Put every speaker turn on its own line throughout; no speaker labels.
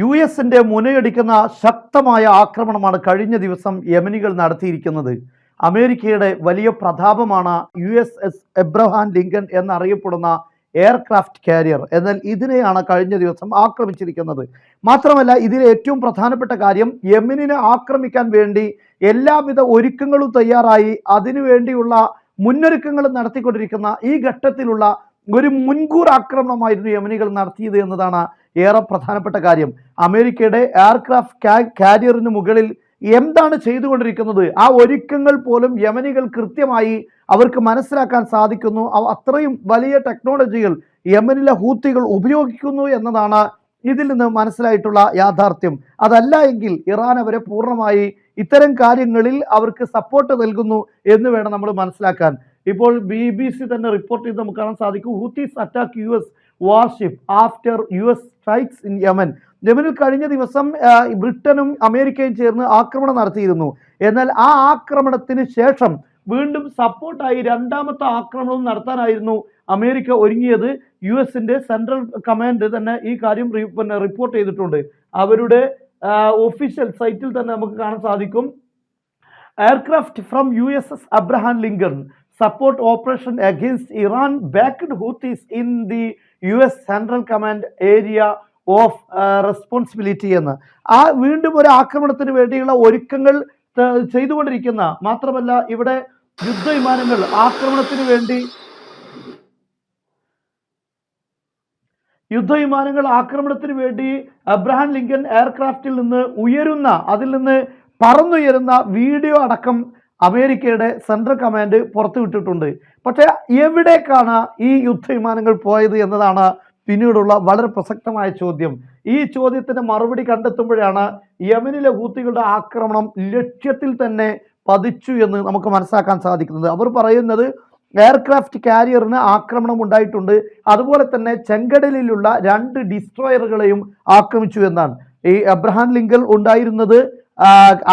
U എസിന്റെ മുനയടിക്കുന്ന ശക്തമായ ആക്രമണമാണ് കഴിഞ്ഞ ദിവസം യമനികൾ നടത്തിയിരിക്കുന്നത്. അമേരിക്കയുടെ വലിയ പ്രതാപമാണ് U S S Abraham Lincoln എന്നറിയപ്പെടുന്ന എയർക്രാഫ്റ്റ് കാരിയർ. എന്നാൽ ഇതിനെയാണ് കഴിഞ്ഞ ദിവസം ആക്രമിച്ചിരിക്കുന്നത്. മാത്രമല്ല ഇതിലെ ഏറ്റവും പ്രധാനപ്പെട്ട കാര്യം യമനിനെ ആക്രമിക്കാൻ വേണ്ടി എല്ലാവിധ ഒരുക്കങ്ങളും തയ്യാറായി. അതിനുവേണ്ടിയുള്ള മുന്നൊരുക്കങ്ങൾ നടത്തിക്കൊണ്ടിരിക്കുന്ന ഈ ഘട്ടത്തിലുള്ള ഒരു മുൻകൂർ ആക്രമണമായിരുന്നു യമനികൾ നടത്തിയത് എന്നതാണ് ഏറെ പ്രധാനപ്പെട്ട കാര്യം. അമേരിക്കയുടെ എയർക്രാഫ്റ്റ് കാരിയറിന് മുകളിൽ എന്താണ് ചെയ്തുകൊണ്ടിരിക്കുന്നത്? ആ ഒരുക്കങ്ങൾ പോലും യമനികൾ കൃത്യമായി അവർക്ക് മനസ്സിലാക്കാൻ സാധിക്കുന്നു. അത്രയും വലിയ ടെക്നോളജികൾ യമനിലെ ഹൂത്തികൾ ഉപയോഗിക്കുന്നു എന്നതാണ് ഇതിൽ നിന്ന് മനസ്സിലായിട്ടുള്ള യാഥാർത്ഥ്യം. അതല്ല എങ്കിൽ ഇറാൻ അവരെ പൂർണമായി ഇത്തരം കാര്യങ്ങളിൽ അവർക്ക് സപ്പോർട്ട് നൽകുന്നു എന്ന് വേണം നമ്മൾ മനസ്സിലാക്കാൻ. ഇപ്പോൾ ബി ബി സി തന്നെ റിപ്പോർട്ട് ചെയ്ത് നമുക്ക് കാണാൻ സാധിക്കും. Houthis attack U S warship after U S strikes in Yemen യമനിൽ കഴിഞ്ഞ ദിവസം ബ്രിട്ടനും അമേരിക്കയും ചേർന്ന് ആക്രമണം നടത്തിയിരുന്നു. എന്നാൽ ആ ആക്രമണത്തിന് ശേഷം വീണ്ടും സപ്പോർട്ടായി രണ്ടാമത്തെ ആക്രമണവും നടത്താനായിരുന്നു അമേരിക്ക ഒരുങ്ങിയത്. യു എസിന്റെ സെൻട്രൽ കമാൻഡ് തന്നെ ഈ കാര്യം പിന്നെ റിപ്പോർട്ട് ചെയ്തിട്ടുണ്ട്. അവരുടെ ഒഫീഷ്യൽ സൈറ്റിൽ തന്നെ നമുക്ക് കാണാൻ സാധിക്കും. Aircraft from U S S Abraham Lincoln. Support operation against Iran backed Houthis in the US central command area of responsibility എന്ന്. ആ വീണ്ടും ഒരു ആക്രമണത്തിന് വേണ്ടിയുള്ള ഒരുക്കങ്ങൾ ചെയ്തുകൊണ്ടിരിക്കുന്ന മാത്രമല്ല ഇവിടെ യുദ്ധവിമാനങ്ങൾ ആക്രമണത്തിന് വേണ്ടി യുദ്ധവിമാനങ്ങൾ ആക്രമണത്തിന് വേണ്ടി അബ്രഹാം ലിങ്കൻ എയർക്രാഫ്റ്റിൽ നിന്ന് ഉയരുന്ന അതിൽ നിന്ന് പറന്നുയരുന്ന വീഡിയോ അടക്കം അമേരിക്കയുടെ സെൻട്രൽ കമാൻഡ് പുറത്തുവിട്ടിട്ടുണ്ട് പക്ഷേ എവിടേക്കാണ് ഈ യുദ്ധവിമാനങ്ങൾ പോയത് എന്നതാണ് പിന്നീടുള്ള വളരെ പ്രസക്തമായ ചോദ്യം. ഈ ചോദ്യത്തിന് മറുപടി കണ്ടെത്തുമ്പോഴാണ് യമനിലെ ഹൂത്തികളുടെ ആക്രമണം ലക്ഷ്യത്തിൽ തന്നെ പതിച്ചു എന്ന് നമുക്ക് മനസ്സിലാക്കാൻ സാധിക്കുന്നത്. അവർ പറയുന്നത് എയർക്രാഫ്റ്റ് കാരിയറിന് ആക്രമണം ഉണ്ടായിട്ടുണ്ട്. അതുപോലെ തന്നെ ചെങ്കടലിലുള്ള രണ്ട് ഡിസ്ട്രോയറുകളെയും ആക്രമിച്ചു എന്നാണ്. ഈ അബ്രഹാം ലിങ്കൽ ഉണ്ടായിരുന്നത്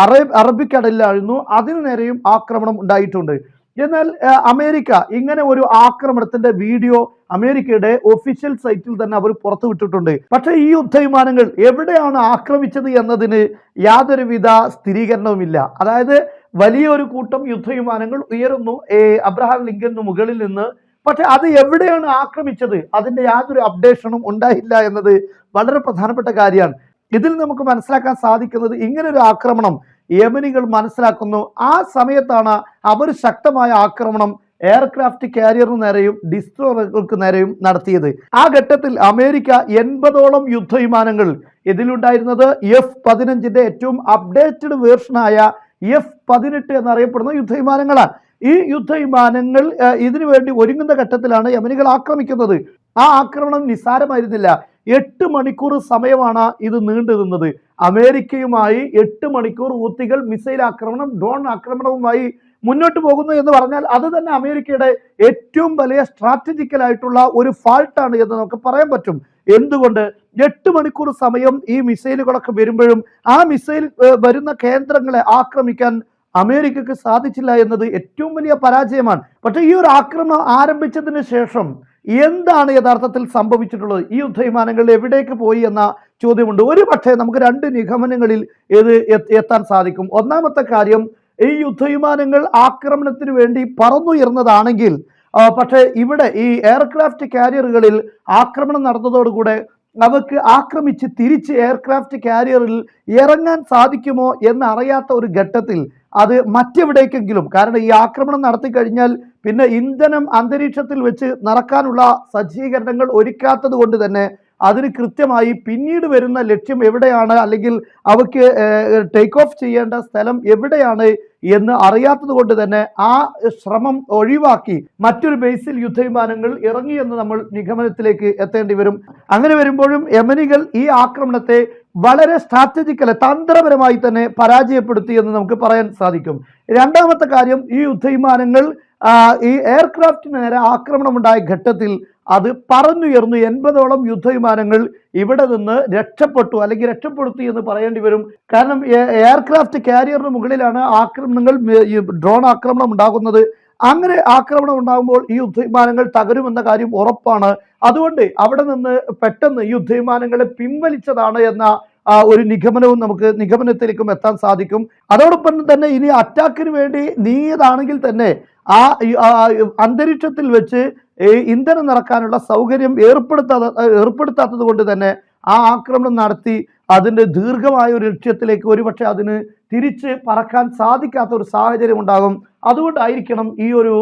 അറബ് അറബിക്കടലിലായിരുന്നു. അതിനു നേരെയും ആക്രമണം ഉണ്ടായിട്ടുണ്ട്. എന്നാൽ അമേരിക്ക ഇങ്ങനെ ഒരു ആക്രമണത്തിന്റെ വീഡിയോ അമേരിക്കയുടെ ഒഫീഷ്യൽ സൈറ്റിൽ തന്നെ അവർ പുറത്തു വിട്ടിട്ടുണ്ട്. പക്ഷേ ഈ യുദ്ധവിമാനങ്ങൾ എവിടെയാണ് ആക്രമിച്ചത് എന്നതിന് യാതൊരുവിധ സ്ഥിരീകരണവുമില്ല. അതായത് വലിയൊരു കൂട്ടം യുദ്ധവിമാനങ്ങൾ ഉയരുന്നു അബ്രഹാം ലിങ്കന് മുകളിൽ നിന്ന്. പക്ഷെ അത് എവിടെയാണ് ആക്രമിച്ചത്? അതിന്റെ യാതൊരു അപ്ഡേഷനും ഉണ്ടായില്ല എന്നത് വളരെ പ്രധാനപ്പെട്ട കാര്യമാണ്. ഇതിൽ നമുക്ക് മനസ്സിലാക്കാൻ സാധിക്കുന്നത് ഇങ്ങനെ ഒരു ആക്രമണം യമനികൾ മനസ്സിലാക്കുന്നു. ആ സമയത്താണ് അവർ ശക്തമായ ആക്രമണം എയർക്രാഫ്റ്റ് കാരിയറിന് നേരെയും ഡിസ്ട്രോയറുകൾക്ക് നേരെയും നടത്തിയത്. ആ ഘട്ടത്തിൽ അമേരിക്ക എൺപതോളം യുദ്ധവിമാനങ്ങൾ ഇതിലുണ്ടായിരുന്നത്. എഫ് പതിനഞ്ചിന്റെ ഏറ്റവും അപ്ഡേറ്റഡ് വേർഷനായ എഫ് പതിനെട്ട് എന്നറിയപ്പെടുന്ന യുദ്ധവിമാനങ്ങളാണ്. ഈ യുദ്ധവിമാനങ്ങൾ ഇതിനുവേണ്ടി ഇതിനു വേണ്ടി ഒരുങ്ങുന്ന ഘട്ടത്തിലാണ് യമനികൾ ആക്രമിക്കുന്നത്. ആ ആക്രമണം നിസ്സാരമായിരുന്നില്ല. എട്ട് മണിക്കൂർ സമയമാണ് ഇത് നീണ്ടു നിന്നത് അമേരിക്കയുമായി എട്ട് മണിക്കൂർ ഊത്തികൾ മിസൈൽ ആക്രമണം ഡ്രോൺ ആക്രമണവുമായി മുന്നോട്ട് പോകുന്നു എന്ന് പറഞ്ഞാൽ അത് തന്നെ അമേരിക്കയുടെ ഏറ്റവും വലിയ സ്ട്രാറ്റജിക്കൽ ആയിട്ടുള്ള ഒരു ഫാൾട്ടാണ് എന്ന് നമുക്ക് പറയാൻ പറ്റും. എന്തുകൊണ്ട്? എട്ട് മണിക്കൂർ സമയം ഈ മിസൈലുകളൊക്കെ വരുമ്പോഴും ആ മിസൈൽ വരുന്ന കേന്ദ്രങ്ങളെ ആക്രമിക്കാൻ അമേരിക്കക്ക് സാധിച്ചില്ല എന്നത് ഏറ്റവും വലിയ പരാജയമാണ്. പക്ഷേ ഈ ഒരു ആക്രമണം ആരംഭിച്ചതിന് ശേഷം എന്താണ് യഥാർത്ഥത്തിൽ സംഭവിച്ചിട്ടുള്ളത്? ഈ യുദ്ധവിമാനങ്ങൾ എവിടേക്ക് പോയി എന്ന ചോദ്യമുണ്ട്. ഒരു പക്ഷേ നമുക്ക് രണ്ട് നിഗമനങ്ങളിൽ ഇത് എത്താൻ സാധിക്കും. ഒന്നാമത്തെ കാര്യം ഈ യുദ്ധവിമാനങ്ങൾ ആക്രമണത്തിന് വേണ്ടി പറന്നുയർന്നതാണെങ്കിൽ പക്ഷേ ഇവിടെ ഈ എയർക്രാഫ്റ്റ് കാരിയറുകളിൽ ആക്രമണം നടന്നതോടുകൂടെ അവർക്ക് ആക്രമിച്ച് തിരിച്ച് എയർക്രാഫ്റ്റ് കാരിയറിൽ ഇറങ്ങാൻ സാധിക്കുമോ എന്നറിയാത്ത ഒരു ഘട്ടത്തിൽ അത് മറ്റെവിടേക്കെങ്കിലും കാരണം ഈ ആക്രമണം നടത്തി കഴിഞ്ഞാൽ പിന്നെ ഇന്ധനം അന്തരീക്ഷത്തിൽ വെച്ച് നടക്കാനുള്ള സജ്ജീകരണങ്ങൾ ഒരുക്കാത്തത് കൊണ്ട് തന്നെ അതിന് കൃത്യമായി പിന്നീട് വരുന്ന ലക്ഷ്യം എവിടെയാണ്? അല്ലെങ്കിൽ അവയ്ക്ക് ടേക്ക് ഓഫ് ചെയ്യേണ്ട സ്ഥലം എവിടെയാണ്? എന്ന് അറിയാത്തത് കൊണ്ട് തന്നെ ആ ശ്രമം ഒഴിവാക്കി മറ്റൊരു ബേസിൽ യുദ്ധവിമാനങ്ങൾ ഇറങ്ങിയെന്ന് നമ്മൾ നിഗമനത്തിലേക്ക് എത്തേണ്ടി വരും. അങ്ങനെ വരുമ്പോഴും യമനികൾ ഈ ആക്രമണത്തെ വളരെ സ്ട്രാറ്റജിക്കൽ തന്ത്രപരമായി തന്നെ പരാജയപ്പെടുത്തി എന്ന് നമുക്ക് പറയാൻ സാധിക്കും. രണ്ടാമത്തെ കാര്യം ഈ യുദ്ധവിമാനങ്ങൾ ഈ എയർക്രാഫ്റ്റിന് നേരെ ആക്രമണമുണ്ടായ ഘട്ടത്തിൽ അത് പറന്നുയർന്നു എൺപതോളം യുദ്ധവിമാനങ്ങൾ ഇവിടെ നിന്ന് രക്ഷപ്പെട്ടു അല്ലെങ്കിൽ രക്ഷപ്പെടുത്തി എന്ന് പറയേണ്ടി വരും. കാരണം എയർക്രാഫ്റ്റ് കാരിയറിന് മുകളിലാണ് ആക്രമണങ്ങൾ ഡ്രോൺ ആക്രമണം ഉണ്ടാകുന്നത്. അങ്ങനെ ആക്രമണം ഉണ്ടാകുമ്പോൾ ഈ യുദ്ധവിമാനങ്ങൾ തകരുമെന്ന കാര്യം ഉറപ്പാണ്. അതുകൊണ്ട് അവിടെ നിന്ന് പെട്ടെന്ന് യുദ്ധവിമാനങ്ങളെ പിൻവലിച്ചതാണ് എന്ന ഒരു നിഗമനവും നമുക്ക് നിഗമനത്തിലേക്കും എത്താൻ സാധിക്കും. അതോടൊപ്പം തന്നെ ഇനി അറ്റാക്കിന് വേണ്ടി നീയതാണെങ്കിൽ തന്നെ ആ അന്തരീക്ഷത്തിൽ വെച്ച് ഇന്ധനം നിറക്കാനുള്ള സൗകര്യം ഏർപ്പെടുത്താതെ ഏർപ്പെടുത്താത്തത് കൊണ്ട് തന്നെ ആ ആക്രമണം നടത്തി അതിന്റെ ദീർഘമായ ഒരു ലക്ഷ്യത്തിലേക്ക് ഒരുപക്ഷെ അതിന് തിരിച്ച് പറക്കാൻ സാധിക്കാത്ത ഒരു സാഹചര്യം ഉണ്ടാകും. അതുകൊണ്ടായിരിക്കണം ഈ ഒരു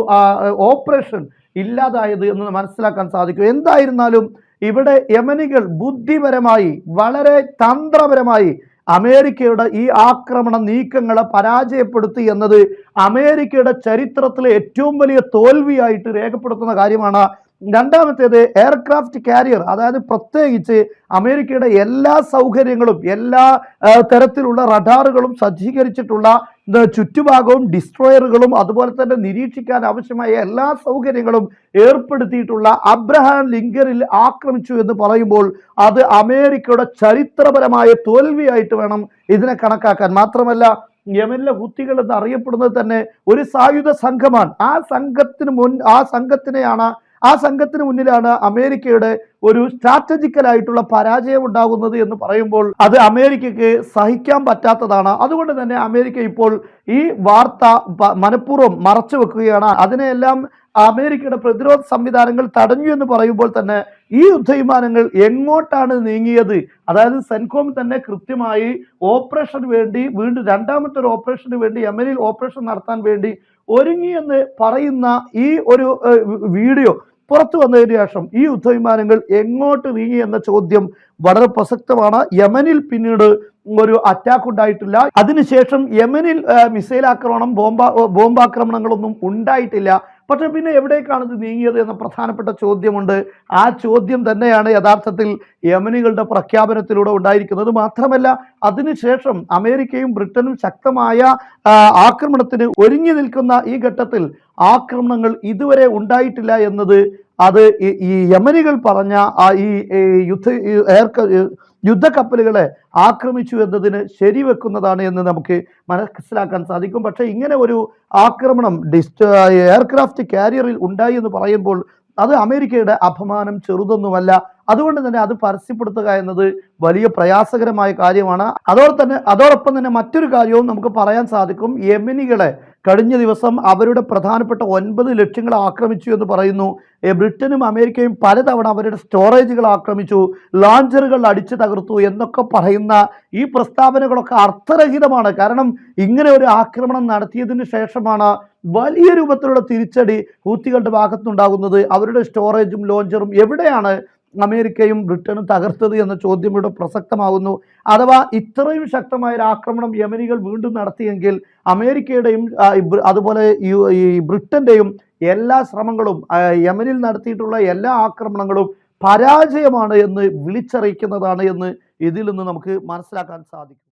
ഓപ്പറേഷൻ ഇല്ലാതായത് എന്ന് മനസ്സിലാക്കാൻ സാധിക്കും. എന്തായിരുന്നാലും ഇവിടെ യമനികൾ ബുദ്ധിപരമായി വളരെ തന്ത്രപരമായി അമേരിക്കയുടെ ഈ ആക്രമണ നീക്കങ്ങളെ പരാജയപ്പെടുത്തി എന്നത് അമേരിക്കയുടെ ചരിത്രത്തിലെ ഏറ്റവും വലിയ തോൽവിയായിട്ട് രേഖപ്പെടുത്തുന്ന കാര്യമാണ് രണ്ടാമത്തേത് എയർക്രാഫ്റ്റ് കാരിയർ അതായത് പ്രത്യേകിച്ച് അമേരിക്കയുടെ എല്ലാ സൗകര്യങ്ങളും എല്ലാ തരത്തിലുള്ള റഡാറുകളും സജ്ജീകരിച്ചിട്ടുള്ള ചുറ്റുഭാഗവും ഡിസ്ട്രോയറുകളും അതുപോലെ തന്നെ നിരീക്ഷിക്കാൻ ആവശ്യമായ എല്ലാ സൗകര്യങ്ങളും ഏർപ്പെടുത്തിയിട്ടുള്ള അബ്രഹാം ലിങ്കറിൽ ആക്രമിച്ചു എന്ന് പറയുമ്പോൾ അത് അമേരിക്കയുടെ ചരിത്രപരമായ തോൽവിയായിട്ട് വേണം ഇതിനെ കണക്കാക്കാൻ. മാത്രമല്ല യമനിലെ ഹുത്തികൾ എന്ന് അറിയപ്പെടുന്നത് തന്നെ ഒരു സായുധ സംഘമാണ്. ആ സംഘത്തിന് മുൻ ആ സംഘത്തിനെയാണ് ആ സംഘത്തിന് മുന്നിലാണ് അമേരിക്കയുടെ ഒരു സ്ട്രാറ്റജിക്കലായിട്ടുള്ള പരാജയം ഉണ്ടാകുന്നത് എന്ന് പറയുമ്പോൾ അത് അമേരിക്കയ്ക്ക് സഹിക്കാൻ പറ്റാത്തതാണ്. അതുകൊണ്ട് തന്നെ അമേരിക്ക ഇപ്പോൾ ഈ വാർത്ത മനഃപൂർവം മറച്ചു വെക്കുകയാണ്. അതിനെയെല്ലാം അമേരിക്കയുടെ പ്രതിരോധ സംവിധാനങ്ങൾ തടഞ്ഞു എന്ന് പറയുമ്പോൾ തന്നെ ഈ യുദ്ധവിമാനങ്ങൾ എങ്ങോട്ടാണ് നീങ്ങിയത്? അതായത് സെൻകോം തന്നെ കൃത്യമായി ഓപ്പറേഷൻ വേണ്ടി വീണ്ടും രണ്ടാമത്തെ ഒരു ഓപ്പറേഷന് വേണ്ടി യമനിൽ ഓപ്പറേഷൻ നടത്താൻ വേണ്ടി ഒരുങ്ങി എന്ന് പറയുന്ന ഈ ഒരു വീഡിയോ പുറത്തു വന്നതിന് ശേഷം ഈ യുദ്ധവിമാനങ്ങൾ എങ്ങോട്ട് നീങ്ങി എന്ന ചോദ്യം വളരെ പ്രസക്തമാണ്. യമനിൽ പിന്നീട് ഒരു അറ്റാക്ക് ഉണ്ടായിട്ടില്ല. അതിനുശേഷം യമനിൽ മിസൈൽ ആക്രമണം ബോംബ ബോംബാക്രമണങ്ങളൊന്നും ഉണ്ടായിട്ടില്ല. പക്ഷെ പിന്നെ എവിടേക്കാണ് ഇത് നീങ്ങിയത് എന്ന പ്രധാനപ്പെട്ട ചോദ്യമുണ്ട്. ആ ചോദ്യം തന്നെയാണ് യഥാർത്ഥത്തിൽ യമനികളുടെ പ്രഖ്യാപനത്തിലൂടെ ഉണ്ടായിരിക്കുന്നത്. മാത്രമല്ല അതിനുശേഷം അമേരിക്കയും ബ്രിട്ടനും ശക്തമായ ആക്രമണത്തിന് ഒരുങ്ങി നിൽക്കുന്ന ഈ ഘട്ടത്തിൽ ആക്രമണങ്ങൾ ഇതുവരെ ഉണ്ടായിട്ടില്ല എന്നത് അത് ഈ- യമനികൾ പറഞ്ഞ ആ ഈ യുദ്ധ എയർ യുദ്ധ യുദ്ധക്കപ്പലുകളെ ആക്രമിച്ചു എന്നതിന് ശരിവെക്കുന്നതാണ് എന്ന് നമുക്ക് മനസ്സിലാക്കാൻ സാധിക്കും. പക്ഷേ ഇങ്ങനെ ഒരു ആക്രമണം ഡിസ്റ്റ് എയർക്രാഫ്റ്റ് കാരിയറിൽ ഉണ്ടായി എന്ന് പറയുമ്പോൾ അത് അമേരിക്കയുടെ അപമാനം ചെറുതൊന്നുമല്ല. അതുകൊണ്ട് തന്നെ അത് പരസ്യപ്പെടുത്തുക എന്നത് വലിയ പ്രയാസകരമായ കാര്യമാണ്. അതോടെ തന്നെ അതോടൊപ്പം തന്നെ മറ്റൊരു കാര്യവും നമുക്ക് പറയാൻ സാധിക്കും. യമനികളെ കഴിഞ്ഞ ദിവസം അവരുടെ പ്രധാനപ്പെട്ട ഒൻപത് ലക്ഷ്യങ്ങൾ ആക്രമിച്ചു എന്ന് പറയുന്നു. ബ്രിട്ടനും അമേരിക്കയും പലതവണ അവരുടെ സ്റ്റോറേജുകൾ ആക്രമിച്ചു. ലോഞ്ചറുകൾ അടിച്ചു തകർത്തു എന്നൊക്കെ പറയുന്ന ഈ പ്രസ്താവനകളൊക്കെ അർത്ഥരഹിതമാണ്. കാരണം ഇങ്ങനെ ഒരു ആക്രമണം നടത്തിയതിന് ശേഷമാണ് വലിയ രൂപത്തിലുള്ള തിരിച്ചടി ഹൂത്തികളുടെ ഭാഗത്തുണ്ടാകുന്നത് അവരുടെ സ്റ്റോറേജും ലോഞ്ചറും എവിടെയാണ് അമേരിക്കയും ബ്രിട്ടനും തകർത്തത് എന്ന ചോദ്യം ഇവിടെ പ്രസക്തമാകുന്നു. അഥവാ ഇത്രയും ശക്തമായ ഒരു ആക്രമണം യമനികൾ വീണ്ടും നടത്തിയെങ്കിൽ അമേരിക്കയുടെയും അതുപോലെ ഈ ബ്രിട്ടന്റെയും എല്ലാ ശ്രമങ്ങളും യമനിൽ നടത്തിയിട്ടുള്ള എല്ലാ ആക്രമണങ്ങളും പരാജയമാണ് എന്ന് വിളിച്ചറിയിക്കുന്നതാണ് എന്ന് ഇതിൽ നിന്ന് നമുക്ക് മനസ്സിലാക്കാൻ സാധിക്കും.